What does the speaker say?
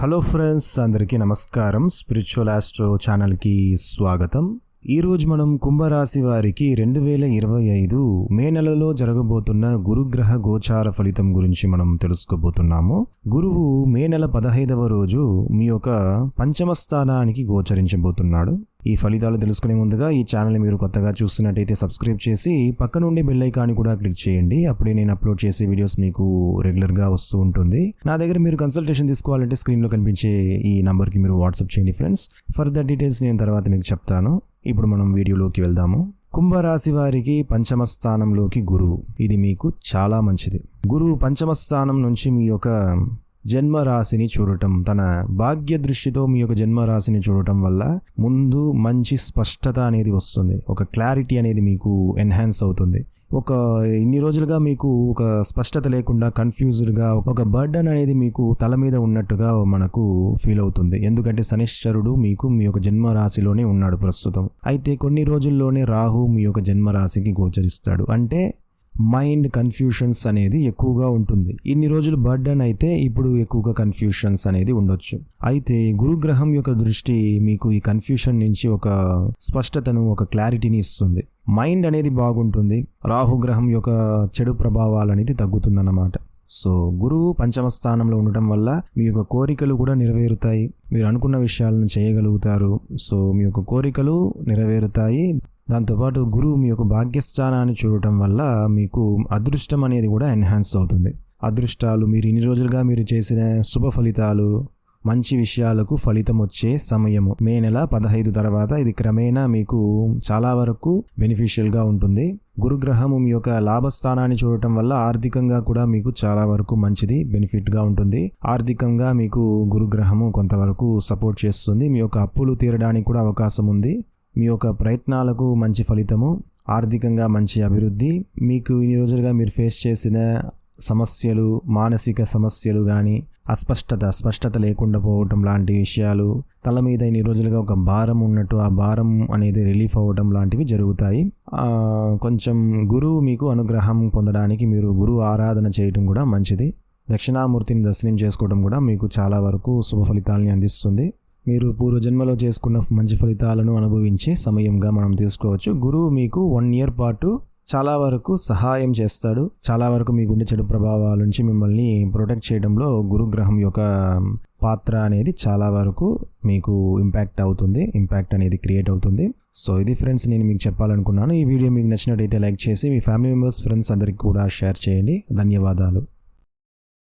Hello friends అందరికీ నమస్కారం. Spiritual astro ఛానల్కి స్వాగతం. ఈరోజు మనం కుంభరాశి వారికి రెండు వేల ఇరవై ఐదు మే నెలలో జరగబోతున్న గురుగ్రహ గోచార ఫలితం గురించి మనం తెలుసుకోబోతున్నాము. గురువు మే నెల పదహైదవ రోజు మీ యొక్క పంచమ స్థానానికి గోచరించబోతున్నాడు. ఈ ఫలితాలు తెలుసుకునే ముందుగా ఈ ఛానల్ మీరు కొత్తగా చూస్తున్నట్టయితే సబ్స్క్రైబ్ చేసి పక్క నుండి బెల్ ఐకాన్ కూడా క్లిక్ చేయండి. అప్పుడే నేను అప్లోడ్ చేసే వీడియోస్ మీకు రెగ్యులర్గా వస్తూ ఉంటుంది. నా దగ్గర మీరు కన్సల్టేషన్ తీసుకోవాలంటే స్క్రీన్లో కనిపించే ఈ నంబర్కి మీరు వాట్సాప్ చేయండి ఫ్రెండ్స్. ఫర్దర్ డీటెయిల్స్ నేను తర్వాత మీకు చెప్తాను. ఇప్పుడు మనం వీడియోలోకి వెళ్దాము. కుంభరాశి వారికి పంచమ స్థానంలోకి గురువు. ఇది మీకు చాలా మంచిది. గురువు పంచమ స్థానం నుంచి మీ యొక్క జన్మరాశిని చూడటం తన భాగ్య దృష్టితో మీ యొక్క జన్మరాశిని చూడటం వల్ల ముందు మంచి స్పష్టత అనేది వస్తుంది. ఒక క్లారిటీ అనేది మీకు ఎన్హాన్స్ అవుతుంది. ఒక ఇన్ని రోజులుగా మీకు ఒక స్పష్టత లేకుండా కన్ఫ్యూజ్డ్గా ఒక బర్డన్ అనేది మీకు తల మీద ఉన్నట్టుగా మనకు ఫీల్ అవుతుంది. ఎందుకంటే శనిశ్వరుడు మీకు మీ యొక్క జన్మ రాశిలోనే ఉన్నాడు ప్రస్తుతం. అయితే కొన్ని రోజుల్లోనే రాహు మీ యొక్క జన్మ రాశికి గోచరిస్తాడు. అంటే మైండ్ కన్ఫ్యూషన్స్ అనేది ఎక్కువగా ఉంటుంది. ఇన్ని రోజులు బర్డన్ అయితే ఇప్పుడు ఎక్కువగా కన్ఫ్యూషన్స్ అనేది ఉండొచ్చు. అయితే గురుగ్రహం యొక్క దృష్టి మీకు ఈ కన్ఫ్యూషన్ నుంచి ఒక స్పష్టతను ఒక క్లారిటీని ఇస్తుంది. మైండ్ అనేది బాగుంటుంది. రాహుగ్రహం యొక్క చెడు ప్రభావాలు అనేది తగ్గుతుందన్నమాట. సో గురువు పంచమ స్థానంలో ఉండటం వల్ల మీ యొక్క కోరికలు కూడా నెరవేరుతాయి. మీరు అనుకున్న విషయాలను చేయగలుగుతారు. సో మీ యొక్క కోరికలు నెరవేరుతాయి. దాంతోపాటు గురువు మీ యొక్క భాగ్యస్థానాన్ని చూడటం వల్ల మీకు అదృష్టం అనేది కూడా ఎన్హాన్స్ అవుతుంది. అదృష్టాలు మీరు ఇన్ని రోజులుగా మీరు చేసిన శుభ ఫలితాలు మంచి విషయాలకు ఫలితం వచ్చే సమయము. మే నెల పదహైదు తర్వాత ఇది క్రమేణా మీకు చాలా వరకు బెనిఫిషియల్గా ఉంటుంది. గురుగ్రహము మీ యొక్క లాభస్థానాన్ని చూడటం వల్ల ఆర్థికంగా కూడా మీకు చాలా వరకు మంచిది బెనిఫిట్గా ఉంటుంది. ఆర్థికంగా మీకు గురుగ్రహము కొంతవరకు సపోర్ట్ చేస్తుంది. మీ యొక్క అప్పులు తీరడానికి కూడా అవకాశం ఉంది. మీ యొక్క ప్రయత్నాలకు మంచి ఫలితము ఆర్థికంగా మంచి అభివృద్ధి మీకు ఇన్ని రోజులుగా మీరు ఫేస్ చేసిన సమస్యలు మానసిక సమస్యలు కానీ అస్పష్టత స్పష్టత లేకుండా పోవటం లాంటి విషయాలు తల మీద ఇన్ని రోజులుగా ఒక భారం ఉన్నట్టు ఆ భారం అనేది రిలీఫ్ అవ్వటం లాంటివి జరుగుతాయి. కొంచెం గురువు మీకు అనుగ్రహం పొందడానికి మీరు గురువు ఆరాధన చేయటం కూడా మంచిది. దక్షిణామూర్తిని దర్శనం చేసుకోవడం కూడా మీకు చాలా వరకు శుభ ఫలితాలని అందిస్తుంది. మీరు పూర్వజన్మలో చేసుకున్న మంచి ఫలితాలను అనుభవించే సమయంగా మనం తీసుకోవచ్చు. గురువు మీకు వన్ ఇయర్ పాటు చాలా వరకు సహాయం చేస్తాడు. చాలా వరకు మీకుండే చెడు ప్రభావాల నుంచి మిమ్మల్ని ప్రొటెక్ట్ చేయడంలో గురుగ్రహం యొక్క పాత్ర అనేది చాలా వరకు మీకు ఇంపాక్ట్ అవుతుంది. ఇంపాక్ట్ అనేది క్రియేట్ అవుతుంది. సో ఇది ఫ్రెండ్స్ నేను మీకు చెప్పాలనుకున్నాను. ఈ వీడియో మీకు నచ్చినట్టయితే లైక్ చేసి మీ ఫ్యామిలీ మెంబర్స్ ఫ్రెండ్స్ అందరికీ కూడా షేర్ చేయండి. ధన్యవాదాలు.